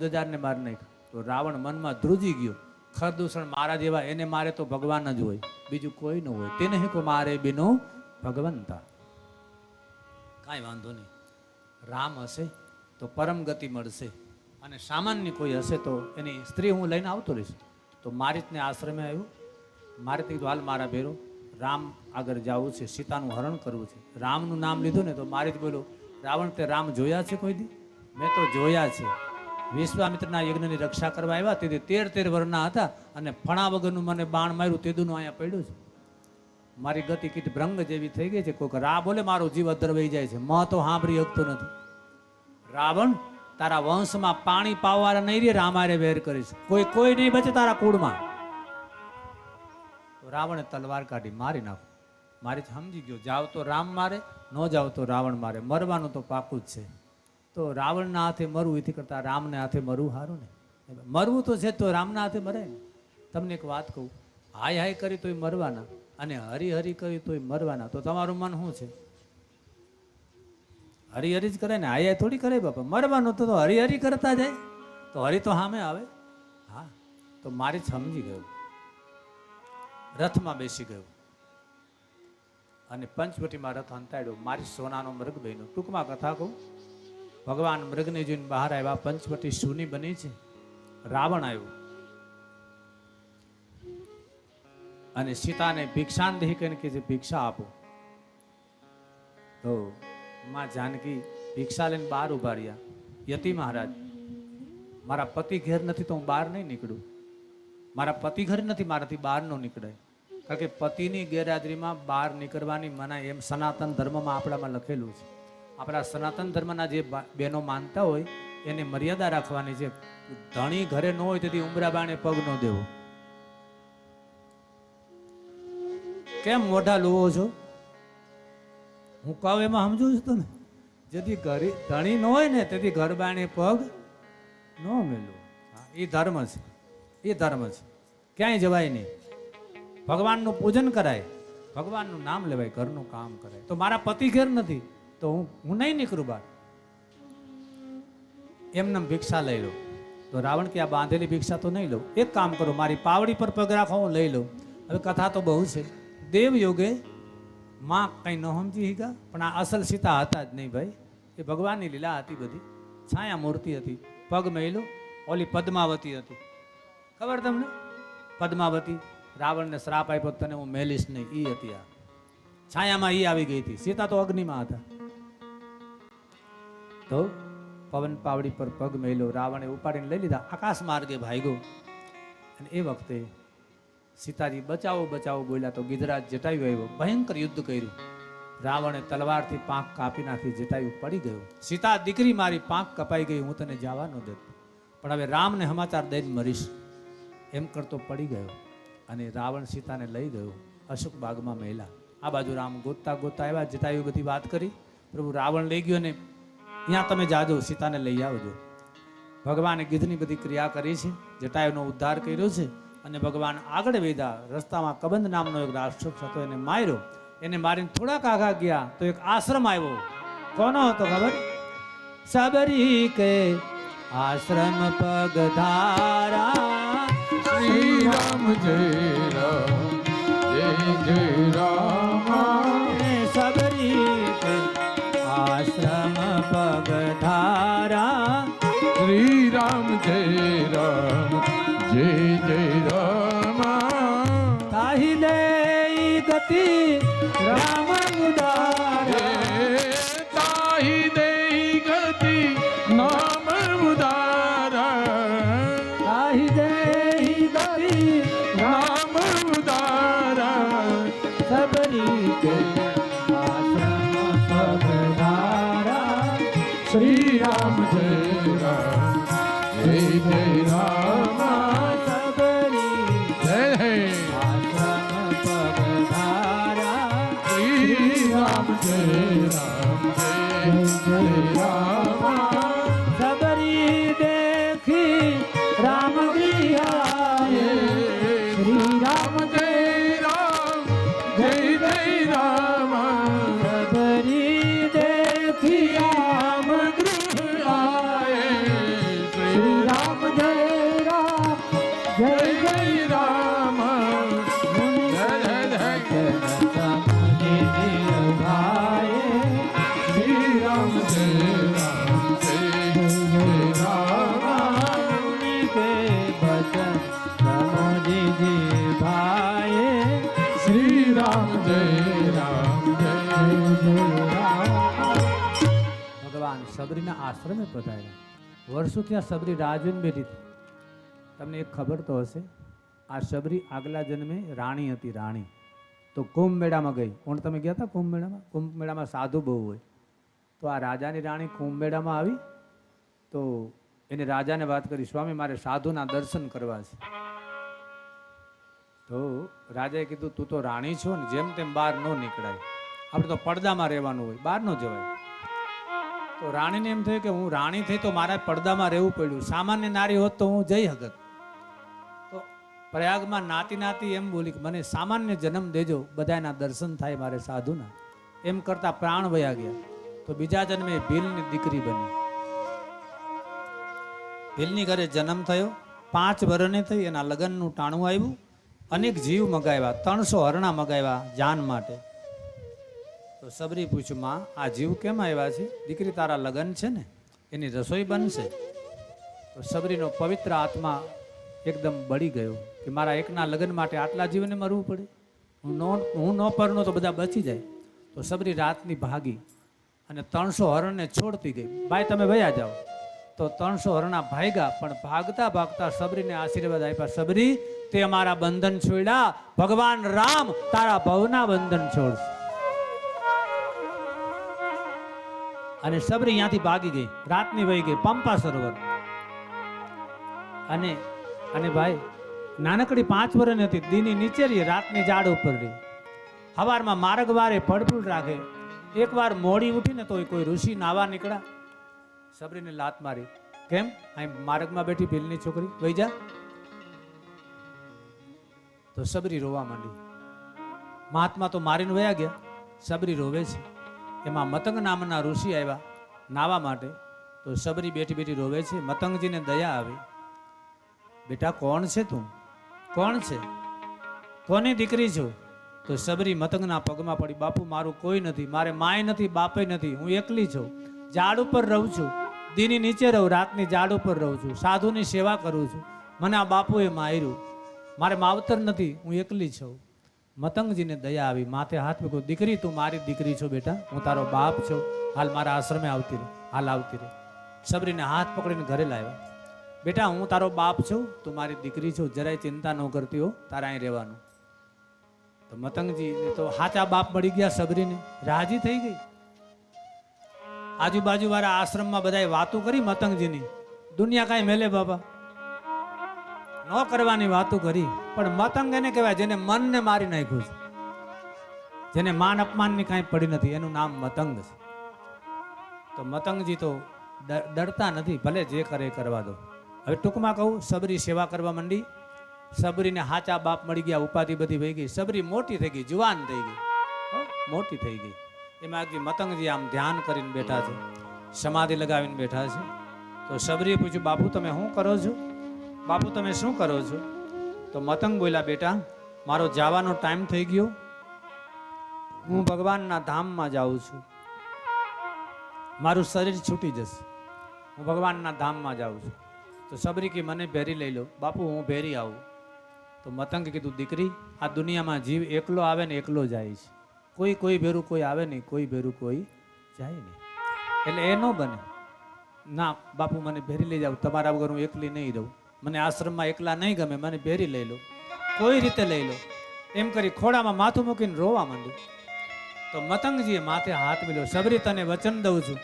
ચૌદ હજારને મારી નાખ્યો. તો રાવણ મનમાં ધ્રુજી ગયો. ખરદૂષણ મારા જેવા એને મારે તો ભગવાન જ હોય. બીજું કોઈ ન હોય. તેને કો મારે બીનો ભગવંતા. કાંઈ વાંધો નહીં. રામ હશે તો પરમ ગતિ મળશે. અને સામાન્ય કોઈ હશે તો એની સ્ત્રી હું લઈને આવતો રહીશ. તો મારીતને આશ્રમે આવ્યું. મારે કીધું, હાલ મારા ભેરો, રામ આગળ જવું છે. સીતાનું હરણ કરવું છે. રામનું નામ લીધું ને તો મારી જ બોલો રાવણ, તે રામ જોયા છે કોઈ દી? મેં તો જોયા છે. વિશ્વામિત્રના યજ્ઞની રક્ષા કરવા આવ્યા. તેથી તેર તેર વર્ષના હતા અને ફણા વગરનું મને બાણ માર્યું. તેદુનું અહીંયા પડ્યું છે. મારી ગતિ કીટ ભ્રંગ જેવી થઈ ગઈ છે. કોઈક રા બોલે, મારો જીવ અધર વહી જાય છે. મ તો સાંભળી શકતો નથી. રાવણ, તારા વંશમાં પાણી પાવવાળા નહીં રે રામારે વેર કરીશ. કોઈ કોઈ નહીં બચે તારા કુળમાં. રાવણે તલવાર કાઢી મારી નાખો. મારી સમજી ગયો. જાવ તો રામ મારે, ન જાવ તો રાવણ મારે. મરવાનું તો પાકું જ છે. તો રાવણના હાથે મરવું, એથી કરતાં રામને હાથે મરવું સારું ને? મરવું તો છે તો રામના હાથે મરે ને? તમને એક વાત કહું, હાય હાય કરી તોય મરવાના અને હરી હરી કરી તોય મરવાના. તો તમારું મન શું છે? હરી હરી જ કરે ને? હાય હાય થોડી કરે બાપા. મરવાનું તો તો હરી હરી કરતા જાય. તો હરી તો સામે આવે. હા, તો મારી સમજી ગયું. રથમાં બેસી ગયો. અને પંચવટીમાં રથ અંતાડ્યો. મારી સોનાનો મૃગ બહેનો ટૂંકમાં કથા કહું ભગવાન મૃગને જોઈને બહાર આવ્યા, પંચવટી સુની બની છે. રાવણ આવ્યો. અને સીતાને ભિક્ષાંદેહી કહીને કે જે ભિક્ષા આપો. તો માં જાનકી ભિક્ષા લઈને બહાર ઊભા રહ્યા. યતિ મહારાજ, મારા પતિ ઘેર નથી તો હું બહાર નહીં નીકળું. મારા પતિ ઘર નથી, મારાથી બહાર ન નીકળે કારણ કે પતિની ગેરહાજરીમાં બહાર નીકળવાની મનાય એમ સનાતન ધર્મમાં આપણામાં લખેલું છે. આપણા સનાતન ધર્મના જે બહેનો માનતા હોય, એને મર્યાદા રાખવાની છે. ધણી ઘરે ન હોય તેથી ઉમરા પગ ન દેવો. કેમ મોઢા લોવો છો? હું કહું એમાં સમજુ છું તમે જેથી ઘરે ધણી ન હોય ને તેથી ઘર બાણે પગ ન મેલો હા એ ધર્મ છે. એ ધર્મ છે. ક્યાંય જવાય નહીં. ભગવાનનું પૂજન કરાય. ભગવાનનું નામ લેવાય, ઘરનું કામ કરાય. તો મારા પતિ ઘેર નથી. તો હું હું નહીં નીકળું બહાર. એમને ભિક્ષા લઈ લઉં. તો રાવણ કે આ બાંધેલી ભિક્ષા તો નહીં લઉં. એક કામ કરો, મારી પાવડી પર પગ રાખો હું લઈ લઉં. હવે કથા તો બહુ છે. દેવ યોગે માં કંઈ ન સમજી હીગા, પણ આ અસલ સીતા હતા જ નહીં ભાઈ. એ ભગવાનની લીલા હતી બધી. છાયા મૂર્તિ હતી. પગ મેલું ઓલી પદ્માવતી હતી. ખબર તમને? પદ્માવતી. રાવણને શ્રાપ આપ્યો, તને હું મેલીશ નહીં. એ હતી આ. છાયામાં એ આવી ગઈ હતી. સીતા તો અગ્નિમાં હતા. તો પવન પાવડી પર પગ મેલ્યો, રાવણે ઉપાડીને લઈ લીધા. આકાશ માર્ગે ભાગ્યો. અને એ વખતે સીતાજી બચાવો બચાવો બોલ્યા તો ગિધરાજ જટાયુ આવ્યો. ભયંકર યુદ્ધ કર્યું. રાવણે તલવારથી પાંખ કાપી નાખી જટાયુ પડી ગયો. સીતા, દીકરી મારી પાંખ કપાઈ ગઈ, હું તને જવા ન દેતો પણ હવે રામને સમાચાર દઈને મરીશ. એમ કરતો પડી ગયો અને રાવણ સીતાને લઈ ગયો. અશોક બાગમાં મહિલા આ બાજુ રામ ગોતતા ગોતતા આવ્યા. જટાયુ બધી વાત કરી. પ્રભુ રાવણ લઈ ગયો ને ત્યાં તમે જાજો, સીતાને લઈ આવજો. ભગવાને ગીધની બધી ક્રિયા કરી છે, જટાયુનો ઉદ્ધાર કર્યો છે અને ભગવાન આગળ વેધા રસ્તામાં કબંધ નામનો એક રાક્ષસ હતો, એને માર્યો. એને મારીને થોડાક આગા ગયા, તો એક આશ્રમ આવ્યો. કોનો હતો ખબર? સબરી કે આશ્રમ પગ ધારા શ્રી રામ જય રામ જય જય રામ. જય રામ જય જય રામ તાહી લે ગતિ રામ ઉદારે તાહી દે ગતિ નામ ઉદાર તાહી દે આશ્રમે પધાર્યા. વર્ષો ત્યાં સબરી રાહ જોઈને બેઠી હતી. તમને એક ખબર તો હશે, આ સબરી આગલા જન્મે રાણી હતી રાણી. તો કુંભ મેળામાં ગઈ. કોણ તમે ગયા હતા કુંભ મેળામાં કુંભ મેળામાં સાધુ બહુ હોય. તો આ રાજાની રાણી કુંભ મેળામાં આવી. તો એને રાજાને વાત કરી, સ્વામી, મારે સાધુના દર્શન કરવા છે. તો રાજાએ કીધું, તું તો રાણી છો ને, જેમ તેમ બહાર ન નીકળાય. આપણે તો પડદામાં રહેવાનું હોય, બહાર ન જવાય. તો રાણીને એમ થયું કે હું રાણી થઈ તો મારા પડદામાં રહેવું પડ્યું. સામાન્ય નારી હોત તો હું જઈ હકત તો પ્રયાગમાં નાતી નાતી એમ બોલી કે મને સામાન્ય જન્મ દેજો, બધાના દર્શન થાય મારે સાધુના. એમ કરતા પ્રાણ વયા ગયા. તો બીજા જન્મે ભીલની દીકરી બની. ભીલની ઘરે જન્મ થયો. પાંચ વર્ષની થઈ એના લગ્નનું ટાણું આવ્યું. અનેક જીવ મગાવ્યા. ત્રણસો હરણા મગાવ્યા જાન માટે. સબરી પૂછ્યું, માં, આ જીવ કેમ આવ્યા છે? દીકરી તારા લગ્ન છે ને? એની રસોઈ બનશે. તો સબરીનો પવિત્ર આત્મા એકદમ બળી ગયો કે મારા એકના લગ્ન માટે આટલા જીવને મરવું પડે? હું નો, હું ન પરનો તો બધા બચી જાય. તો સબરી રાતની ભાગી અને ત્રણસો હરણને છોડતી ગઈ. ભાઈ, તમે વયા જાઓ. તો ત્રણસો હરણા ભાગ્યા, પણ ભાગતા ભાગતા સબરીને આશીર્વાદ આપ્યા, સબરી, તે અમારા બંધન છોડ્યા. ભગવાન રામ તારા ભવના બંધન છોડશે. અને સબરી ત્યાંથી ભાગી ગઈ. રાતની વહી ગઈ, પંપા સરોવર. અને અને ભાઈ, નાનકડી પાંચ વર્ષની હતી. દીની નીચે રહી રાતની ઝાડ ઉપર રહી. હવારમાં માર્ગ વારે પડપુલ રાખે એકવાર મોડી ઉઠીને તો કોઈ ઋષિ નાવા નીકળ્યા. સબરીને લાત મારી. કેમ? અહીં માર્ગમાં બેઠી ભીલની છોકરી? વહી જા. તો સબરી રોવા માંડી. મહાત્મા તો મારીને વયા ગયા. સબરી રોવે છે. એમાં મતંગ નામના ઋષિ આવ્યા નાવા માટે. તો સબરી બેઠી બેઠી રોવે છે, મતંગજીને દયા આવી. બેટા, કોણ છે તું? કોણ છે? કોની દીકરી છો? તો સબરી મતંગના પગમાં પડી, બાપુ, મારું કોઈ નથી, મારે માય નથી, બાપે નથી, હું એકલી છું, ઝાડ ઉપર રહું છું, દીની નીચે રહું, રાતની ઝાડ ઉપર રહું છું, સાધુની સેવા કરું છું. મને આ બાપુએ માર્યું. મારે માવતર નથી, હું એકલી છું. મતંગજીને દયા આવી, માથે હાથ મૂક્યો, દીકરી, તું મારી દીકરી છો બેટા, હું તારો બાપ છું. હાલ મારા આશ્રમે આવતી રહે, હાલ આવતી રહે. સબરીને હાથ પકડીને ઘરે લાવ્યા. બેટા, હું તારો બાપ છું, તું મારી દીકરી છું, જરાય ચિંતા ન કરતી હો, તારે અહીં રહેવાનું. તો મતંગજી તો હાચા બાપ મળી ગયા સબરીને, રાજી થઈ ગઈ. આજુબાજુ વાળા આશ્રમમાં બધાએ વાતો કરી મતંગજીની. દુનિયા કાંઈ મેલે બાબા ન કરવાની વાતો કરી, પણ મતંગ એને કહેવાય જેને મનને મારી નાખ્યું છે. જેને માન અપમાનની કાંઈ પડી નથી, એનું નામ મતંગ છે. તો મતંગજી તો ડરતા નથી, ભલે જે કરે એ કરવા દો. હવે ટૂંકમાં કહું, સબરી સેવા કરવા માંડી. સબરીને હાચા બાપ મળી ગયા, ઉપાધિ બધી વહી ગઈ. સબરી મોટી થઈ ગઈ, જુવાન થઈ ગઈ. મોટી થઈ ગઈ. એમાં આજે મતંગજી આમ ધ્યાન કરીને બેઠા છે, સમાધિ લગાવીને બેઠા છે. તો સબરીએ પૂછ્યું, બાપુ, તમે શું કરો છો? બાપુ, તમે શું કરો છો? તો મતંગ બોલ્યા, બેટા, મારો જવાનો ટાઈમ થઈ ગયો. હું ભગવાનના ધામમાં જાઉં છું. મારું શરીર છૂટી જશે. હું ભગવાનના ધામમાં જાઉં છું. તો સબરી કે મને ભેરી લઈ લો. બાપુ, હું ભેરી આવું. તો મતંગ કીધું, દીકરી, આ દુનિયામાં જીવ એકલો આવે ને એકલો જાય છે. કોઈ કોઈ ભેરું કોઈ આવે નહીં, કોઈ ભેરું કોઈ જાય નહીં. એટલે એ ન બને. ના, બાપુ, મને ભેરી લઈ જાવ તમારા વગર હું એકલી નહીં રહું. મને આશ્રમમાં એકલા નહીં ગમે, મને ભેરી લઈ લો. કોઈ રીતે લઈ લો. એમ કરી ખોડામાં માથું મૂકીને રોવા માંડ્યું. તો મતંગજીએ માથે હાથ મિલ્યો. સબરી, તને વચન દઉં છું.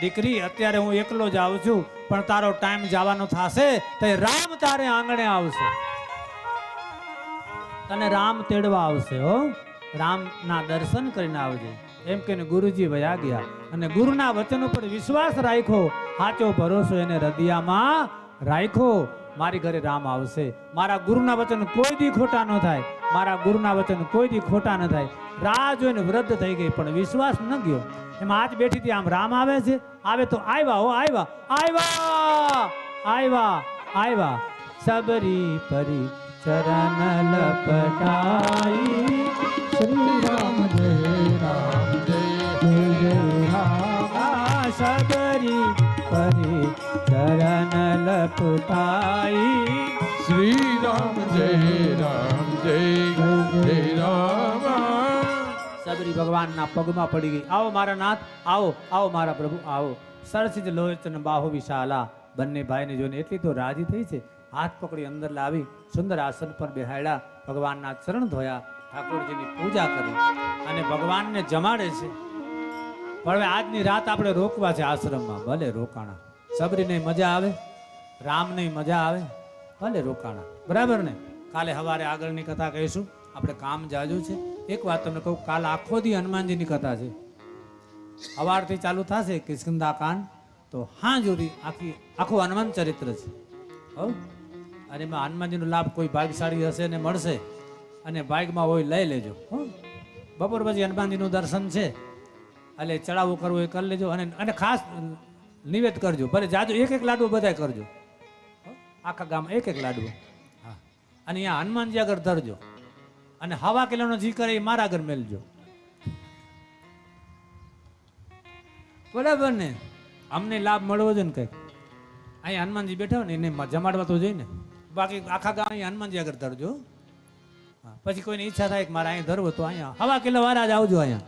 દીકરી, અત્યારે હું એકલો જ આવું છું, પણ તારો ટાઈમ જવાનો થશે તો રામ તારે આંગણે આવશે. તને રામ તેડવા આવશે, હો. રામના દર્શન કરીને આવજે. એમ કહીને ગુરુજી વયા ગયા અને ગુરુના વચન ઉપર વિશ્વાસ રાખ્યો. સાચો ભરોસો એને હૃદયમાં રાખ્યો. મારી ઘરે રામ આવશે. મારા ગુરુના વચન કોઈ દી ખોટા ન થાય. મારા ગુરુના વચન કોઈ દી ખોટા ન થાય. રાહ જોઈને વૃદ્ધ થઈ ગઈ, પણ વિશ્વાસ ન ગયો. એમાં આજ બેઠી આમ રામ આવે છે? આવે તો આવ્યા હો આવ્યા આવ્યા આવ્યા આવ્યા સબરી પરી ચરણ લપટાઈ. શ્રી રામ જય રામ. ચરણ લપટાઈ શ્રી રામ જય રામ જય જય રામ સબરી ભગવાનના પગમાં પડી ગઈ. આવો મારા નાથ આવો આવો મારા પ્રભુ આવો. સરસિજ લોચન બાહુ વિશાલા બંને ભાઈને જોઈને એટલી તો રાજી થઈ છે. હાથ પકડી અંદર લાવી સુંદર આસન પર બેહાડ્યા ભગવાનના ચરણ ધોયા ઠાકોરજીની પૂજા કરી અને ભગવાનને જમાડે છે. પણ હવે આજની રાત આપણે રોકવા છે આશ્રમમાં. ભલે રોકાણા. સબરીને મજા આવે, રામને મજા આવે ભલે રોકાણા. બરાબર ને? કાલે સવારે આગળની કથા કહીશું. આપણે કામ જાજુ છે. એક વાત તમને કહું, કાલ આખો દી હનુમાનજીની કથા છે. સવારથી ચાલુ થશે કિસ્કિંદા કાંડ તો હા સુધી આખી, આખું હનુમાન ચરિત્ર છે. હવ અને એમાં હનુમાનજીનો લાભ કોઈ ભાગશાળી હશે ને મળશે, અને બાઇકમાં હોય લઈ લેજો. હો બપોર પછી હનુમાનજીનું દર્શન છે. એટલે ચડાવવું કરવું એ કરી લેજો. અને અને ખાસ નિવેદ કરજો. ભલે જાજો, એક એક લાડુ બધાય કરજો. આખા ગામ એક એક લાડુ. હા. અને અહીંયા હનુમાનજી આગળ ધરજો. અને હવા કિલ્લાનો જી કરે એ મારા આગળ મેલજો. બરાબર ને? અમને લાભ મળવો જોઈએ ને કંઈક. અહીંયા હનુમાનજી બેઠા હોય ને, એને જમાડવા તો જોઈએ ને. બાકી આખા ગામ અહીંયા હનુમાનજી આગળ ધરજો. પછી કોઈની ઈચ્છા થાય કે મારે અહીંયા ધરવો તો અહીંયા હવા કિલ્લા વાળા જ આવજો અહીંયા.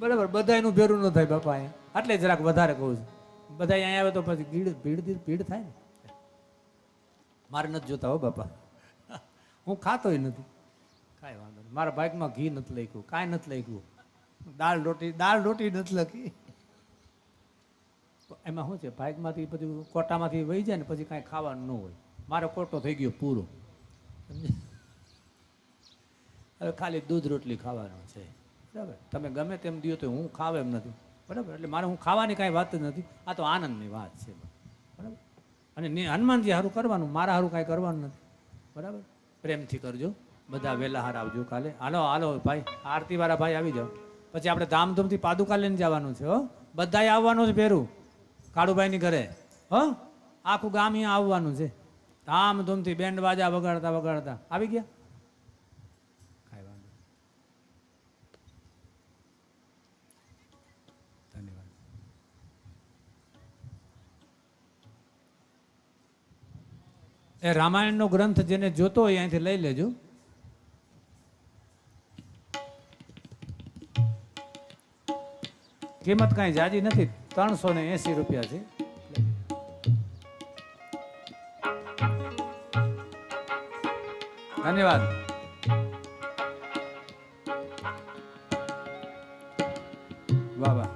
બરાબર બધા એનું ભેરું ન થાય બાપા અહીંયા એટલે જરાક વધારે કહું છું. બધા અહીંયા આવે તો પછી ભીડ ભીડ ભીડ થાય ને. મારે નથી જોતા હો બાપા. હું ખાતોય નથી. કાંઈ વાંધો નહીં. મારા બાઇકમાં ઘી નથી લખ્યું, કાંઈ નથી લખ્યું. દાળ રોટી દાળ રોટી નથી લખી. એમાં શું છે? બાઇકમાંથી બધું કોટામાંથી વહી જાય ને પછી કાંઈ ખાવાનું ન હોય. મારો કોટો થઈ ગયો પૂરો. હવે ખાલી દૂધ રોટલી ખાવાનો છે. બરાબર. તમે ગમે તેમ દો તો હું ખાવ એમ નથી. બરાબર? એટલે મારે હું ખાવાની કાંઈ વાત જ નથી. આ તો આનંદની વાત છે. બરાબર? અને હનુમાનજી સારું કરવાનું, મારા સારું કાંઈ કરવાનું નથી. બરાબર? પ્રેમથી કરજો. બધા વહેલા હાર આવજો કાલે. હાલો હાલો ભાઈ, આરતી વાળા ભાઈ આવી જાઓ. પછી આપણે ધામધૂમથી પાદુકા લઈને જવાનું છે, હો. બધાએ આવવાનું છે ભેરું. કાળુભાઈની ઘરે. હો? આખું ગામ અહીંયા આવવાનું છે. ધામધૂમથી બેન્ડ બાજા વગાડતા વગાડતા. આવી ગયા? એ રામાયણનો ગ્રંથ જેને જોતો હોય અહીંથી લઈ લેજો. કિંમત કાંઈ જાજી નથી, ત્રણસો ને એસી રૂપિયા છે. ધન્યવાદ. વાહ.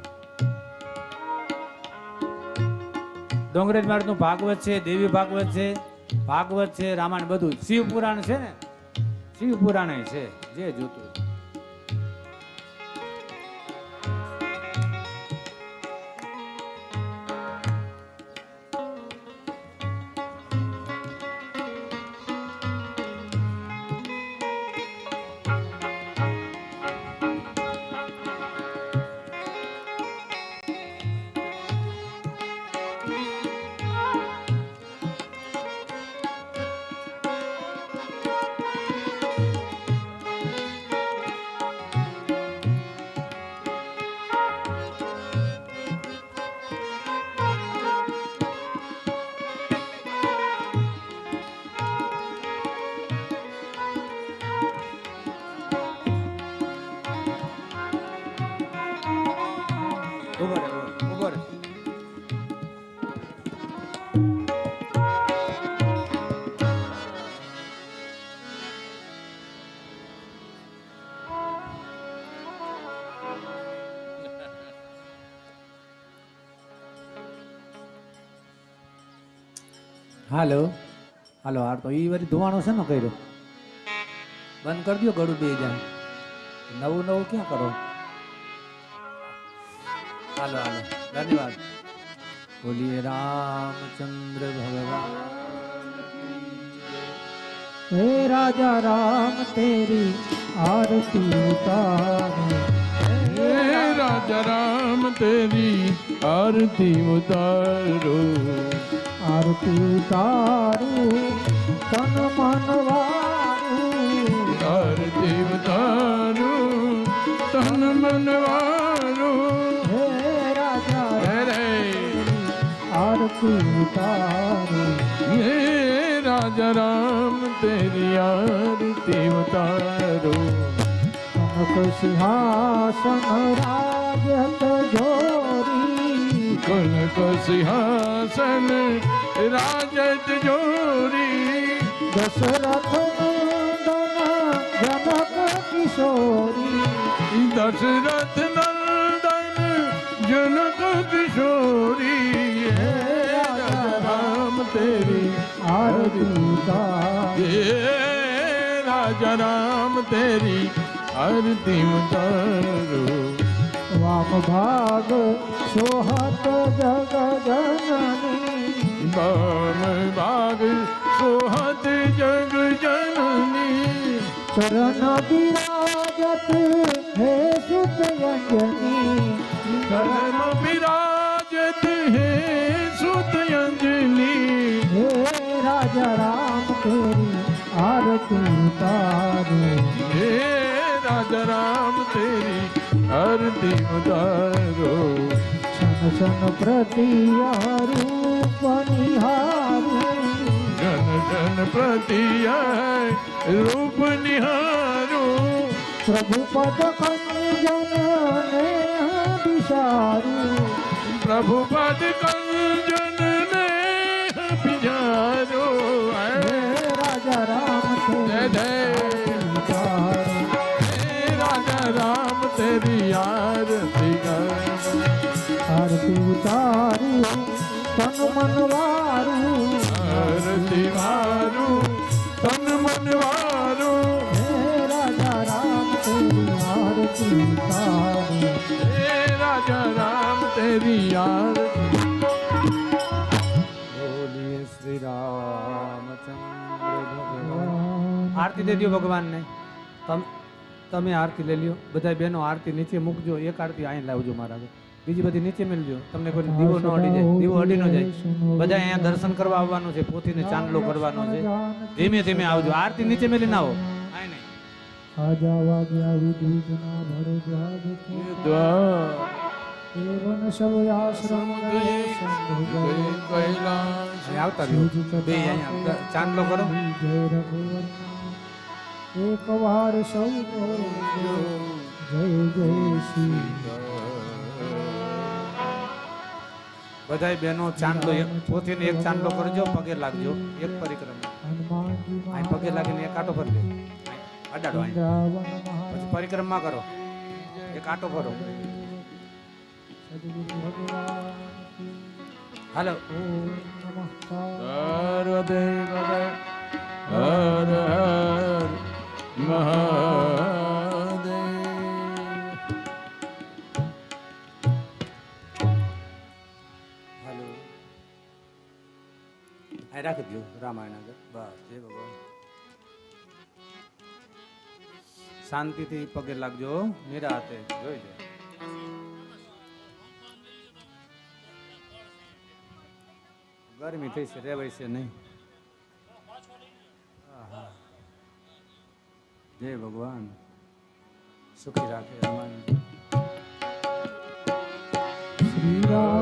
ડોંગરેજ માર્ગનું ભાગવત છે, દેવી ભાગવત છે. ભાગવત છે રામાયણ બધું શિવ પુરાણ છે ને? શિવ પુરાણ છે જે જોતું. હાલો. હાલો હાર તો એ વરી ધોવાનો છે ને કર્યો? બંધ કરી દો ગળું બે જાય નવું નવું ક્યાં કરો? હાલો હાલો ધન્યવાદ બોલીએ રામચંદ્ર ભગવાન હે રાજા રામ તેરી આરતી ઉતારે હે રાજા રામ તેરી આરતી ઉતારો આરતી ઉતારું તન મન વારું આરતી ઉતારો તન મનવારો उतारो ये राजा राम तेरी आरती उतारो सिंहासन राज जोरी कनक सिंहासन राज जोरी दशरथ जनक किशोरी दशरथ नंदन जनक किशोरी દીતા હે રાજા રામ તેરી અર્તિમ તરુ વામ ભાગ સોહત જગજનની વામ ભાગ સોહત જગજનની ચરણ બિરાજત હે સુત ચરણ બિરાજ राजा राम तेरी आरती हे राजा राम तेरी आरती उतारो। सन सन प्रति बनिहारू जन जन प्रति रूप निहारो। प्रभु पद कन विचारू प्रभु पद તન મન વારું આરતી મારું તન મન વારું હે રાજા રામ તેરી આરતી ઉતારું હે રાજા રામ તેરી આરતી બોલીએ શ્રી રામચંદ્ર ભગવાન આરતી દે દો ભગવાનને તમ તમે આરતી લઈ લ્યો. બધા બહેનો આરતી નીચે મૂકજો. એક આરતી અહીં લાવજો મારા આગળ. બીજી બધી નીચે મેળજો તમને કોઈ દીવો ન અડી જાય દીવો અડી ન જાય. બધા અહીંયા દર્શન કરવા આવવાનું છે પોથીને ચાંદલો કરવાનો છે. ધીમે ધીમે આવજો. આરતી નીચે મેલી ના આવો ચાંદલો કરો. એક વાર સૌ જય જય શ્રી બધાય બહેનો ચાંદલો એક પોતીને એક ચાંદલો કરજો, પગે લાગજો. એક પરિક્રમા. અહીં પગે લાગીને એક આટો ફરી લે. અડાડો પછી પરિક્રમા કરો. એક આટો ભરો. હાલો. હર હર મહાદેવ. અહીં રાખી દો રામાયણ આગળ બસ જય ભગવાન શાંતિથી પગે લાગજો નિરાતે જોઈ જાય ગરમી થઈ છે રેવાય છે નહીં આહા. જય ભગવાન સુખી રાખે હનુમાન શ્રી રામ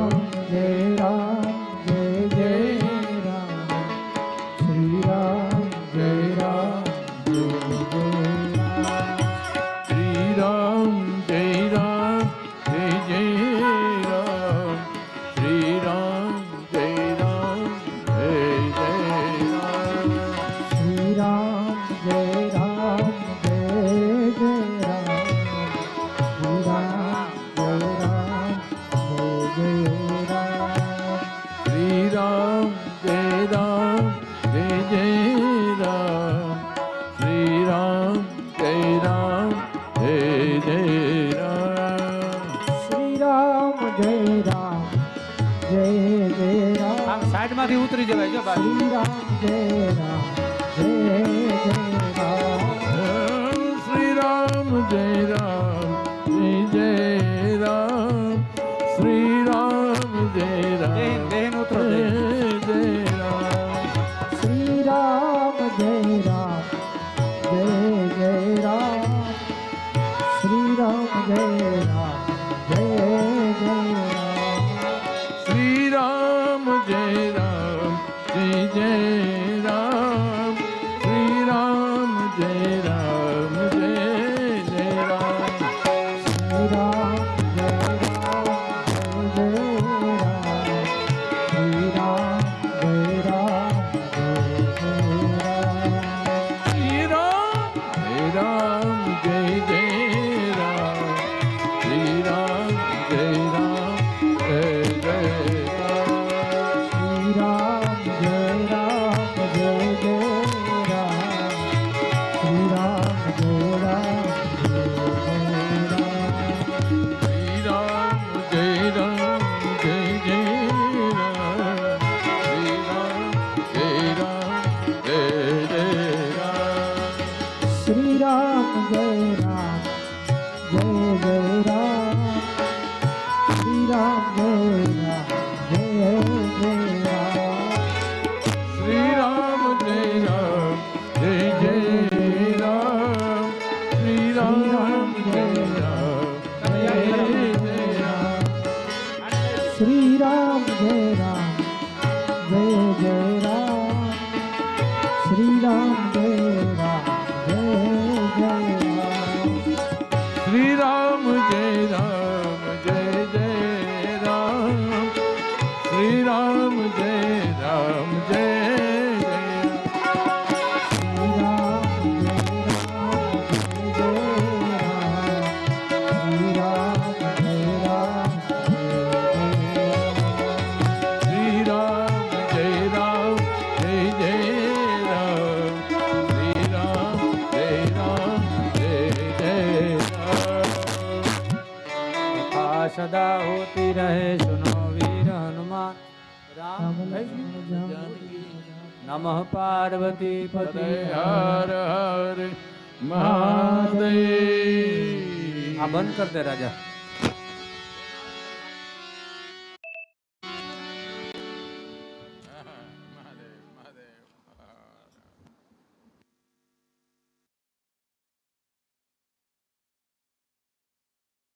નમઃ પાર્વતી પતિ હર હર મહાદેવ આ બંધ કર રાજા